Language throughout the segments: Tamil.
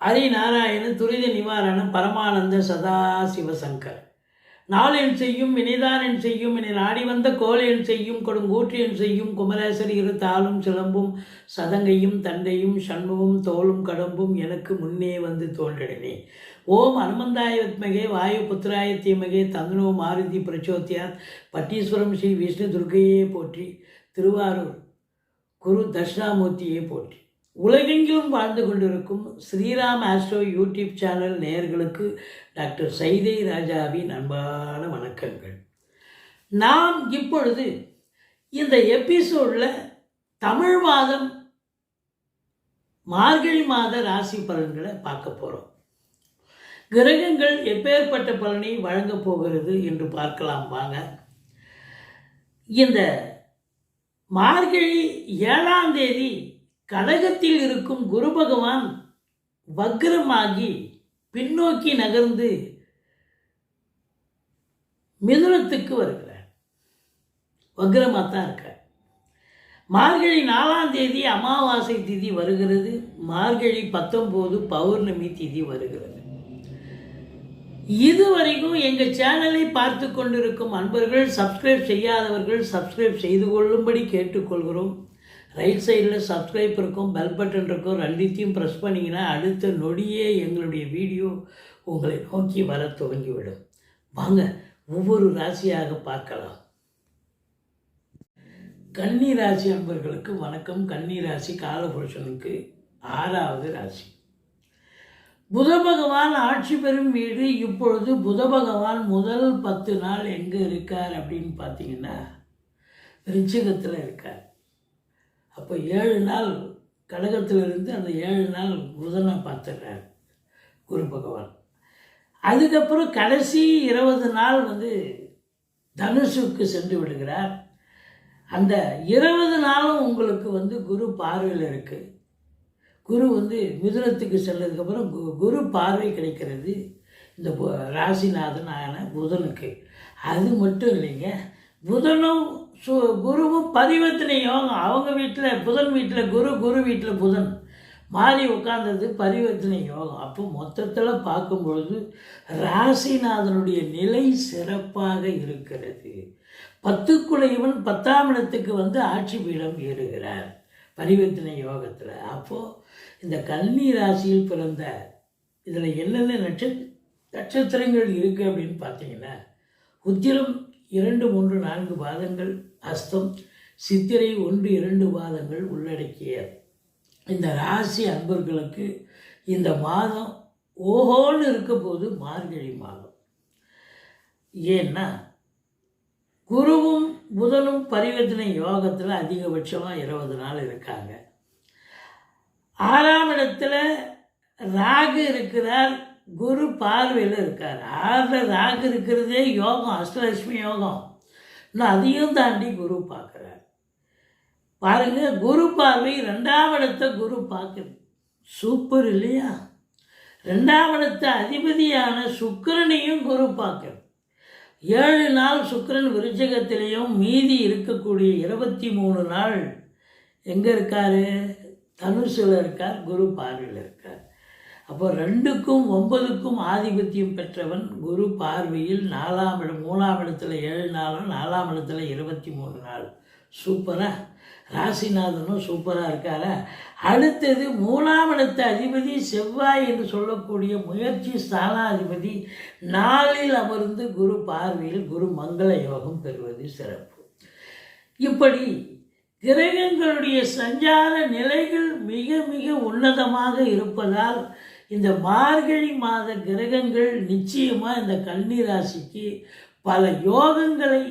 ஹரிநாராயணன் துரித நிவாரணம் பரமானந்த சதா சிவசங்கர். நாளென் செய்யும் வினைதானன் செய்யும் என நாடி வந்த கோலையன் செய்யும் கொடுங்கூற்றியன் செய்யும் குமரேசர் இரு தாளும் சிலம்பும் சதங்கையும் தண்டையும் சண்முகம் தோளும் கடம்பும் எனக்கு முன்னே வந்து தோன்றினே ஓம் அனுமந்தாய வித்மகே வாயு புத்திராய தீமகே தந்தனோ மாருதி பிரச்சோத்தியாத் பட்டீஸ்வரம் ஸ்ரீ விஷ்ணு துர்கையே போற்றி திருவாரூர் குரு தட்சிணாமூர்த்தியே போற்றி. உலகெங்கிலும் வாழ்ந்து கொண்டிருக்கும் ஸ்ரீராம் ஆஸ்ட்ரோ யூடியூப் சேனல் நேயர்களுக்கு டாக்டர் சைதை ராஜாவின் அன்பான வணக்கங்கள். நாம் இப்பொழுது இந்த எபிசோடில் தமிழ் மாதம் மார்கழி மாத ராசி பலன்களை பார்க்க போகிறோம் கிரகங்கள் எப்பேற்பட்ட பலனை வழங்கப் போகிறது என்று பார்க்கலாம் வாங்க. இந்த மார்கழி ஏழாம் தேதி கடகத்தில் இருக்கும் குரு பகவான் வக்ரமாகி பின்னோக்கி நகர்ந்து மிதுனத்துக்கு வருகிறார். வக்ரமாக தான் இருக்கார். மார்கழி நாலாம் தேதி அமாவாசை திதி வருகிறது. மார்கழி பத்தொம்போது பௌர்ணமி திதி வருகிறது. இதுவரைக்கும் எங்கள் சேனலை பார்த்து கொண்டிருக்கும் அன்பர்கள் சப்ஸ்கிரைப் செய்யாதவர்கள் சப்ஸ்கிரைப் செய்து கொள்ளும்படி கேட்டுக்கொள்கிறோம். ரைட் சைடில் சப்ஸ்கிரைப் இருக்கும் பெல் பட்டன் இருக்கும் ரெண்டுத்தையும் ப்ரெஸ் பண்ணிங்கன்னா அடுத்த நொடியே எங்களுடைய வீடியோ உங்களை நோக்கி வர துவங்கிவிடும். வாங்க ஒவ்வொரு ராசியாக பார்க்கலாம். கன்னி ராசி அன்பர்களுக்கு வணக்கம். கன்னி ராசி காலபுருஷனுக்கு ஆறாவது ராசி. புத பகவான் ஆட்சி பெறும் வீடு இப்பொழுது புத பகவான் முதல் பத்து நாள் எங்கே இருக்கார் அப்படின்னு பார்த்தீங்கன்னா ரிச்சகத்தில் இருக்கார். அப்போ ஏழு நாள் கடகத்திலிருந்து அந்த ஏழு நாள் புதனை பார்த்துடுறார் குரு பகவான். அதுக்கப்புறம் கடைசி இருபது நாள் வந்து தனுஷுக்கு சென்று விடுகிறார். அந்த இருபது நாளும் உங்களுக்கு வந்து குரு பார்வையில் இருக்குது குரு வந்து மிதுனத்துக்கு செல்லதுக்கப்புறம் கு குரு பார்வை கிடைக்கிறது. இந்த ராசிநாதன் ஆன புதனுக்கு. அது மட்டும் இல்லைங்க புதனும் சு குருவும் பரிவர்த்தனை யோகம் அவங்க வீட்டில் புதன் வீட்டில் குரு குரு வீட்டில் புதன். மாறி உட்கார்ந்தது பரிவர்த்தனை யோகம். அப்போ மொத்தத்தில் பார்க்கும்பொழுது ராசிநாதனுடைய நிலை சிறப்பாக இருக்கிறது. பத்துக்குடையவன் பத்தாம் இடத்துக்கு வந்து ஆட்சி பீடம் ஏறுகிறார் பரிவர்த்தனை யோகத்தில். அப்போது இந்த கன்னி ராசியில் பிறந்த இதில் என்னென்ன நட்ச நட்சத்திரங்கள் இருக்குது அப்படின்னு பார்த்தீங்கன்னா உத்திரம் இரண்டு மூன்று நான்கு பாதங்கள் அஸ்தம் சித்திரை ஒன்று இரண்டு பாதங்கள் உள்ளடக்கிய இந்த ராசி அன்பர்களுக்கு இந்த மாதம் ஓஹோன்னு இருக்க போது மார்கழி மாதம். ஏன்னா குருவும் புதனும் பரிவர்த்தனை யோகத்தில் அதிகபட்சமாக இருபது நாள் இருக்காங்க. ஆறாம் இடத்துல ராகு இருக்கிறார் குரு பார்வையில் இருக்கார். ஆறில் ராகு இருக்கிறதே யோகம் அஷ்டலட்சுமி யோகம். இன்னும் அதையும் தாண்டி குரு பார்க்குறார். பாருங்க குரு பார்வை ரெண்டாம் இடத்தை குரு பார்க்குது சூப்பர் இல்லையா? ரெண்டாம் இடத்த அதிபதியான சுக்கிரனையும் குரு பார்க்குது ஏழு நாள் சுக்கரன் விருச்சகத்திலையும் மீதி இருக்கக்கூடிய இருபத்தி மூணு நாள் எங்கே இருக்கார்? தனுசில் இருக்கார் குரு பார்வையில் இருக்கார் அப்போ ரெண்டுக்கும் ஒன்பதுக்கும் ஆதிபத்தியம் பெற்றவன் குரு பார்வையில் நாலாம் இடம் மூணாம் இடத்துல ஏழு நாளும் நாலாம் இடத்துல இருபத்தி மூணு நாள். சூப்பராக ராசிநாதனும் சூப்பராக இருக்காரா? அடுத்தது மூணாம் இடத்த அதிபதி செவ்வாய் என்று சொல்லக்கூடிய முயற்சி ஸ்தானாதிபதி நாளில் அமர்ந்து குரு பார்வையில் குரு மங்கள யோகம் பெறுவது சிறப்பு. இப்படி கிரகங்களுடைய சஞ்சார நிலைகள் மிக மிக உன்னதமாக இருப்பதால் இந்த மார்கழி மாத கிரகங்கள் நிச்சயமாக இந்த கன்னி ராசிக்கு பல யோகங்களை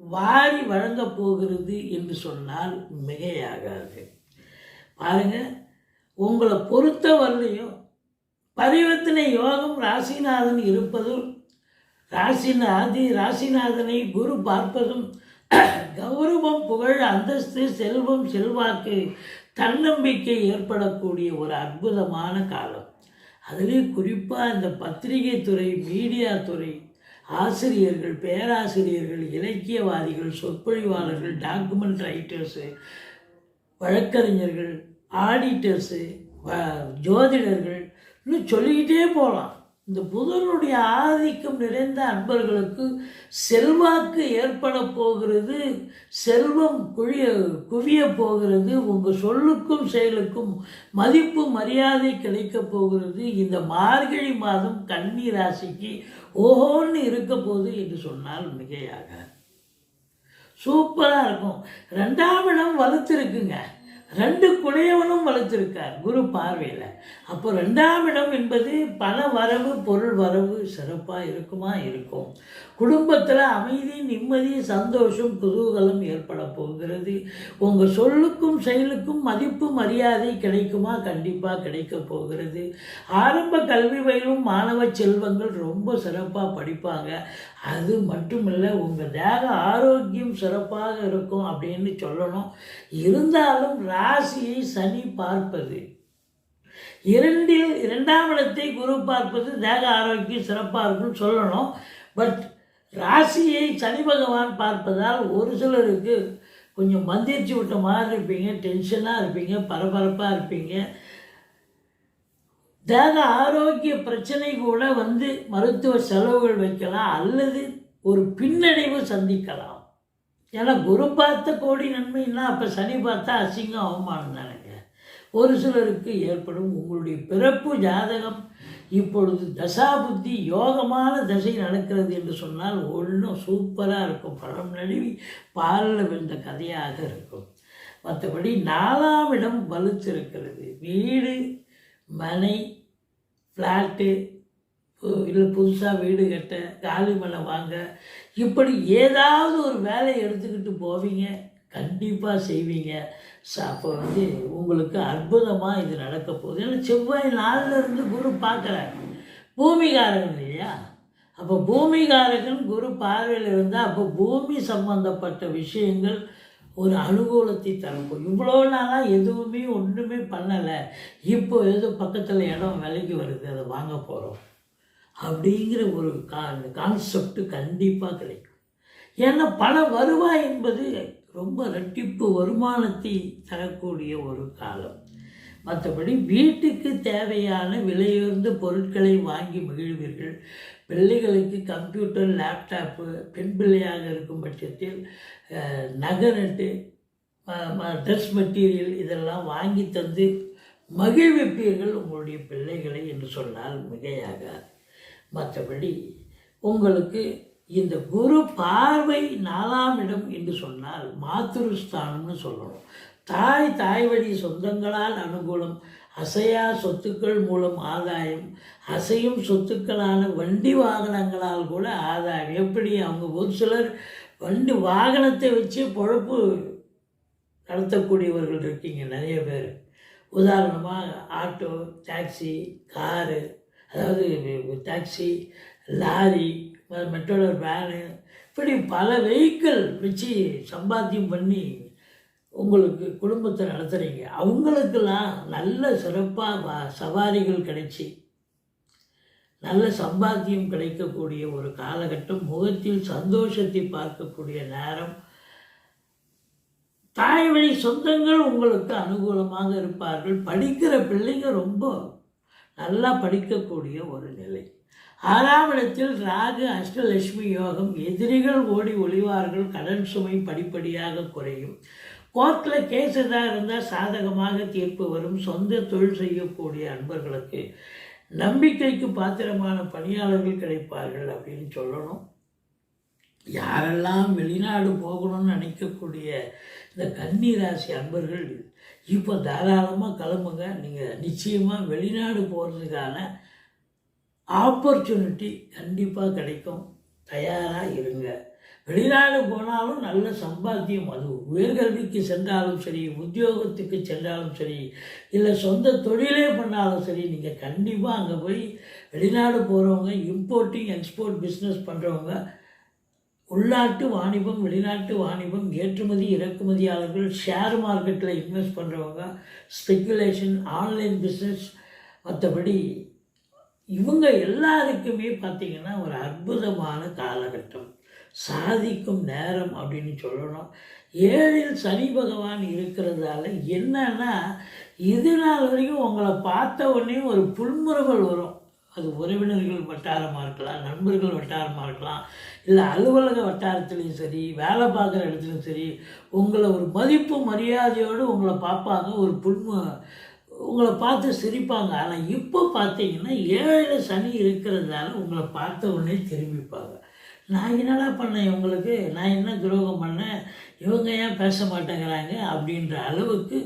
வாரி வழங்கப் போகிறது என்று சொன்னால் மிகையாகாது. பாருங்க உங்களை பொறுத்த வரலையும் பரிவர்த்தனை யோகம் ராசிநாதன் இருப்பதும் ராசிநாதி ராசிநாதனை குரு பார்ப்பதும் கௌரவம் புகழ் அந்தஸ்து செல்வம் செல்வாக்கு தன்னம்பிக்கை ஏற்படக்கூடிய ஒரு அற்புதமான காலம். அதுலேயும் குறிப்பாக இந்த பத்திரிகை துறை மீடியா துறை ஆசிரியர்கள் பேராசிரியர்கள் இலக்கியவாதிகள் சொற்பொழிவாளர்கள் டாக்குமெண்ட் ரைட்டர்ஸு வழக்கறிஞர்கள் ஆடிட்டர்ஸு ஜோதிடர்கள் இன்னும் சொல்லிக்கிட்டே போகலாம் இந்த புதனுடைய ஆதிக்கம் நிறைந்த அன்பர்களுக்கு செல்வாக்கு ஏற்பட போகிறது செல்வம் குழிய குவிய போகிறது உங்கள் சொல்லுக்கும் செயலுக்கும் மதிப்பு மரியாதை கிடைக்க போகிறது. இந்த மார்கழி மாதம் கன்னி ராசிக்கு ஓஹோன்னு இருக்க போகுது என்று சொன்னால் மிகையாக. சூப்பராக இருக்கும். ரெண்டாம் இடம் வலுத்திருக்குங்க. ரெண்டு குடையவனும் வளர்த்துருக்கார் குரு பார்வையில். அப்போ ரெண்டாம் இடம் என்பது பண வரவு பொருள் வரவு சிறப்பாக இருக்குமா? இருக்கும். குடும்பத்தில் அமைதி நிம்மதி சந்தோஷம் குதூகலம் ஏற்பட போகிறது. உங்கள் சொல்லுக்கும் செயலுக்கும் மதிப்பு மரியாதை கிடைக்குமா? கண்டிப்பாக கிடைக்க போகிறது. ஆரம்ப கல்வி வயலும் மாணவ செல்வங்கள் ரொம்ப சிறப்பாக படிப்பாங்க. அது மட்டுமில்லை உங்கள் தேக ஆரோக்கியம் சிறப்பாக இருக்கும் அப்படின்னு சொல்லணும். இருந்தாலும் ராசியை சனி பார்ப்பது. இரண்டில் இரண்டாம் இடத்தை குரு பார்ப்பது தேக ஆரோக்கியம் சிறப்பாக இருக்கும்னு சொல்லணும். பட் ராசியை சனி பகவான் பார்ப்பதால் ஒரு சிலருக்கு கொஞ்சம் மந்திரிச்சு விட்ட மாதிரி இருப்பீங்க டென்ஷனாக இருப்பீங்க பரபரப்பாக இருப்பீங்க. தேக ஆரோக்கிய பிரச்சனை கூட வந்து மருத்துவ செலவுகள் வைக்கலாம் அல்லது ஒரு பின்னடைவு சந்திக்கலாம். ஏன்னா குரு பார்த்த கோடி நன்மைன்னா அப்போ சனி பார்த்தா அசிங்கம் அவமானம் தானேங்க. ஒரு சிலருக்கு ஏற்படும் உங்களுடைய பிறப்பு ஜாதகம். இப்பொழுது தசா புத்தி யோகமான தசை நடக்கிறது என்று சொன்னால் ஒன்றும் சூப்பராக இருக்கும். பழம் நழுவி பாலில் விழுந்த கதையாக இருக்கும். மற்றபடி நாலாம் இடம் வலுத்திருக்கிறது வீடு மனை ஃப்ளாட்டு இல்லை புதுசாக வீடு கட்ட காலி மலை வாங்க இப்படி ஏதாவது ஒரு வேலையை எடுத்துக்கிட்டு போவீங்க கண்டிப்பாக செய்வீங்க. அப்போ வந்து உங்களுக்கு அற்புதமாக இது நடக்க போகுது. ஏன்னா செவ்வாய் நாளில் இருந்து குரு பார்க்குறாரு. பூமிகாரகன் இல்லையா? அப்போ பூமிகாரகன் குரு பார்வையில் இருந்தால் அப்போ பூமி சம்பந்தப்பட்ட விஷயங்கள் ஒரு அனுகூலத்தை தரப்போம் இவ்வளோ நாளாக எதுவுமே ஒன்றுமே பண்ணலை. இப்போ ஏதோ பக்கத்தில் இடம் விலைக்கு வருது அதை வாங்க போகிறோம் அப்படிங்கிற ஒரு கா கான்செப்ட் கண்டிப்பாக கிடைக்கும். ஏன்னா பண வருவாய் என்பது ரொம்ப ரெட்டிப்பு வருமானத்தை தரக்கூடிய ஒரு காலம். மற்றபடி வீட்டுக்கு தேவையான விலையுயர்ந்த பொருட்களை வாங்கி மகிழ்வீர்கள். பிள்ளைகளுக்கு கம்ப்யூட்டர் லேப்டாப்பு பெண் பிள்ளையாக இருக்கும் பட்சத்தில் நகரட்டு ட்ரெஸ் மெட்டீரியல் இதெல்லாம் வாங்கி தந்து மகிழ்விப்பீர்கள் உங்களுடைய பிள்ளைகளை என்று சொன்னால் மிகையாகாது. மற்றபடி உங்களுக்கு இந்த குரு பார்வை நாலாம் இடம் என்று சொன்னால் மாத்துருஸ்தானம்னு சொல்லணும். தாய் தாய் வழி சொந்தங்களால் அனுகூலம் அசையா சொத்துக்கள் மூலம் ஆதாயம் அசையும் சொத்துக்களான வண்டி வாகனங்களால் கூட ஆதாயம். எப்படி? அவங்க ஒரு சிலர் வண்டி வாகனத்தை வச்சு பொழப்பு நடத்தக்கூடியவர்கள் இருக்கீங்க நிறைய பேர். உதாரணமாக ஆட்டோ டாக்ஸி காரு அதாவது டாக்ஸி லாரி மெட்ரோலர் வேனு இப்படி பல வெஹிக்கிள் வச்சு சம்பாத்தியம் பண்ணி உங்களுக்கு குடும்பத்தை நடத்துகிறீங்க அவங்களுக்கெல்லாம் நல்ல சிறப்பாக சவாரிகள் கிடைச்சி நல்ல சம்பாத்தியம் கிடைக்கக்கூடிய ஒரு காலகட்டம் முகத்தில் சந்தோஷத்தை பார்க்கக்கூடிய நேரம். தாய் வழி சொந்தங்கள் உங்களுக்கு அனுகூலமாக இருப்பார்கள். படிக்கிற பிள்ளைங்க ரொம்ப நல்லா படிக்கக்கூடிய ஒரு நிலை. ஆறாம் இடத்தில் ராகு அஷ்டலட்சுமி யோகம் எதிரிகள் ஓடி ஒளிவார்கள். கடன் சுமை படிப்படியாக குறையும். கோர்ட்டில் கேஸ் எதாக இருந்தால் சாதகமாக தீர்ப்பு வரும். சொந்த தொழில் செய்யக்கூடிய அன்பர்களுக்கு நம்பிக்கைக்கு பாத்திரமான பணியாளர்கள் கிடைப்பார்கள் அப்படின்னு சொல்லணும். யாரெல்லாம் வெளிநாடு போகணும்னு நினைக்கக்கூடிய இந்த கன்னி ராசி அன்பர்கள் இப்போ தாராளமாக கிளம்புங்க. நீங்கள் நிச்சயமாக வெளிநாடு போகிறதுக்கான ஆப்பர்ச்சுனிட்டி கண்டிப்பாக கிடைக்கும். தயாராக இருங்க. வெளிநாடு போனாலும் நல்ல சம்பாத்தியம். அது உயர்கல்விக்கு சென்றாலும் சரி உத்தியோகத்துக்கு சென்றாலும் சரி இல்லை சொந்த தொழிலே பண்ணாலும் சரி நீங்கள் கண்டிப்பாக அங்கே போய் வெளிநாடு போகிறவங்க இம்போர்ட்டிங் எக்ஸ்போர்ட் பிஸ்னஸ் பண்ணுறவங்க உள்நாட்டு வாணிபம் வெளிநாட்டு வாணிபம் ஏற்றுமதி இறக்குமதியாளர்கள் ஷேர் மார்க்கெட்டில் இன்வெஸ்ட் பண்ணுறவங்க ஸ்பெக்குலேஷன் ஆன்லைன் பிஸ்னஸ் மற்றபடி இவங்க எல்லாருக்குமே பார்த்திங்கன்னா ஒரு அற்புதமான காலகட்டம். சாதிக்கும் நேரம் அப்படின்னு சொல்லணும். ஏழில் சனி பகவான் இருக்கிறதால என்னன்னா இது நாள் வரைக்கும் உங்களை பார்த்த உடனே ஒரு புல்முறுவல் வரும். அது உறவினர்கள் வட்டாரமாக இருக்கலாம் நண்பர்கள் வட்டாரமாக இருக்கலாம் இல்லை அலுவலக வட்டாரத்துலேயும் சரி வேலை பார்க்குற இடத்துலையும் சரி உங்களை ஒரு மதிப்பு மரியாதையோடு உங்களை பார்ப்பாங்க ஒரு புல்மு உங்களை பார்த்து சிரிப்பாங்க. ஆனால் இப்போ பார்த்தீங்கன்னா ஏழு சனி இருக்கிறதால உங்களை பார்த்த உடனே திரும்பிப்பாங்க. நான் என்னடா பண்ணேன் இவங்களுக்கு? நான் என்ன துரோகம் பண்ணேன்? இவங்க ஏன் பேச மாட்டேங்கிறாங்க? அப்படின்ற அளவுக்கு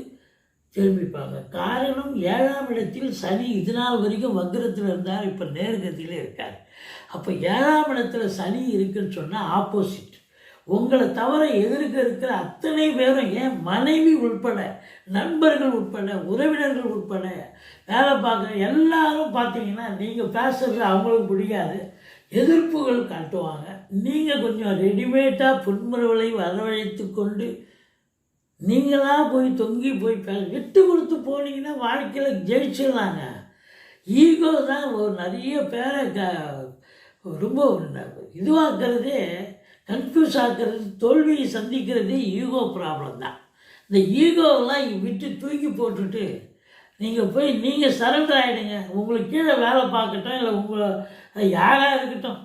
திரும்பிப்பாங்க. காரணம் ஏழாம் இடத்தில் சனி இது நாள் வரைக்கும் வக்ரத்தில் இருந்தார். இப்போ நேர்கதியில் இருக்கார். அப்போ ஏழாம் இடத்துல சனி இருக்குன்னு சொன்னால் ஆப்போசிட் உங்களை தவிர எதிர்க்க இருக்கிற அத்தனை பேரும் ஏன் மனைவி உட்பட நண்பர்கள் உட்பட உறவினர்கள் உட்பட வேலை பார்க்குற எல்லாரும் பார்த்தீங்கன்னா நீங்கள் பேசுறது அவங்களுக்கு பிடிக்காது. எதிர்ப்புகள் காட்டுவாங்க. நீங்கள் கொஞ்சம் ரெடிமேடாக புன்முறுவலை வரவழைத்து கொண்டு நீங்களாக போய் தொங்கி போய் விட்டு கொடுத்து போனீங்கன்னா வாழ்க்கையில் ஜெயிச்சிடலாங்க. ஈகோ தான் ஒரு நிறைய பேரை க ரொம்ப இதுவாக்குறதே கன்ஃபியூஸ் ஆக்கிறது தோல்வியை சந்திக்கிறதே ஈகோ ப்ராப்ளம் தான். இந்த ஈகோவெல்லாம் விட்டு தூக்கி போட்டுட்டு நீங்கள் போய் நீங்கள் சரண்டர் ஆகிடுங்க உங்களுக்கு கீழே வேலை பார்க்கட்டும் இல்லை உங்களை யாராக இருக்கட்டும்.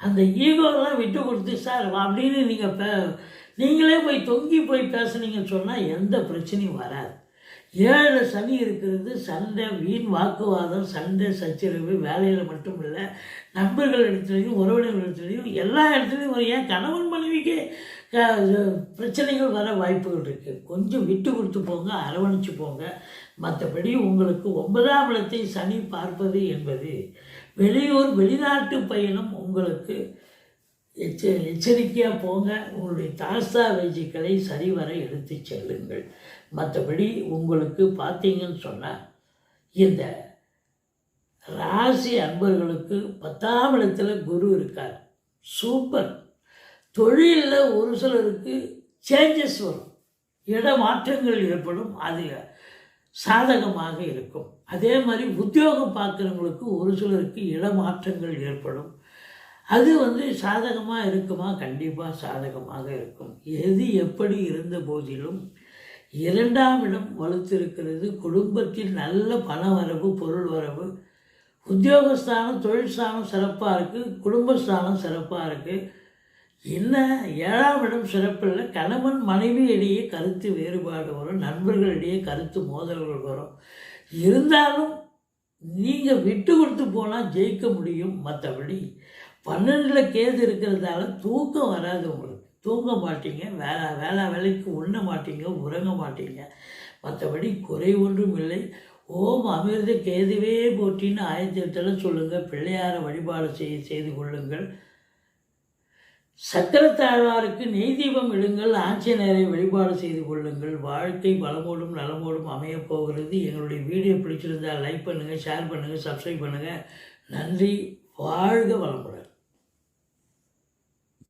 அந்த ஈகோவெல்லாம் விட்டு கொடுத்து சார் அப்படின்னு நீங்கள் பே நீங்களே போய் தொங்கி போய் பேசுனீங்கன்னு சொன்னால் எந்த பிரச்சனையும் வராது. ஏழு சனி இருக்கிறது சண்டை வீண் வாக்குவாதம் சண்டை சச்சரவு வேலையில் மட்டும் இல்லை நண்பர்கள் இடத்துலையும் உறவினர்கள் இடத்துலையும் எல்லா இடத்துலையும் ஒரு ஏன் கணவன் மனைவிக்கு பிரச்சனைகள் வர வாய்ப்புகள் இருக்குது கொஞ்சம் விட்டு கொடுத்து போங்க அரவணைச்சு போங்க. மற்றபடி உங்களுக்கு ஒன்பதாம் இடத்தை சனி பார்ப்பது என்பது வெளியூர் வெளிநாட்டு பயணம் உங்களுக்கு எச்ச எச்சரிக்கையாக போங்க. உங்களுடைய தாஸ்தா வேஜிக்களை சரிவர எடுத்து செல்லுங்கள். மற்றபடி உங்களுக்கு பார்த்தீங்கன்னு சொன்னால் இந்த ராசி அன்பர்களுக்கு பத்தாம் இடத்துல குரு இருக்கார். சூப்பர். தொழிலில் ஒரு சிலருக்கு சேஞ்சஸ் வரும். இடமாற்றங்கள் ஏற்படும். அது சாதகமாக இருக்கும். அதே மாதிரி உத்தியோகம் பார்க்குறவங்களுக்கு ஒரு சிலருக்கு இடமாற்றங்கள் ஏற்படும். அது வந்து சாதகமாக இருக்குமா? கண்டிப்பாக சாதகமாக இருக்கும். எது எப்படி இருந்த போதிலும் இரண்டாம் இடம் வலுத்திருக்கிறது. குடும்பத்தில் நல்ல பண வரவு பொருள் வரவு. உத்தியோகஸ்தானம் தொழிற்சாலம் சிறப்பாக இருக்குது குடும்பஸ்தானம் சிறப்பாக இருக்குது என்ன? ஏழாம் இடம் சிறப்பில்லை. கணவன் மனைவி இடையே கருத்து வேறுபாடு வரும். நண்பர்களிடையே கருத்து மோதல்கள் வரும். இருந்தாலும் நீங்கள் விட்டு கொடுத்து போனால் ஜெயிக்க முடியும் மற்றபடி பன்னெண்டில் கேது இருக்கிறதால தூக்கம் வராது உங்களுக்கு. தூங்க மாட்டீங்க வேலை வேலை வேலைக்கு உண்ண மாட்டீங்க உறங்க மாட்டீங்க. மற்றபடி குறை ஒன்றும் இல்லை. ஓம் அமிர்த கேதுவே போட்டின்னு ஆயிரத்தி சொல்லுங்கள் பிள்ளையார வழிபாடு செய்ய செய்து கொள்ளுங்கள். சக்கரத்தாழ்வாருக்கு நெய் தீபம் இடுங்கள். ஆஞ்சநேயரை வழிபாடு செய்து கொள்ளுங்கள். வாழ்க்கை வளமோடும் நலமோடும் அமையப் போகிறது. எங்களுடைய வீடியோ பிடிச்சிருந்தால் லைக் பண்ணுங்கள் ஷேர் பண்ணுங்கள் சப்ஸ்கிரைப் பண்ணுங்கள் நன்றி. வாழ்க வளமுடன்.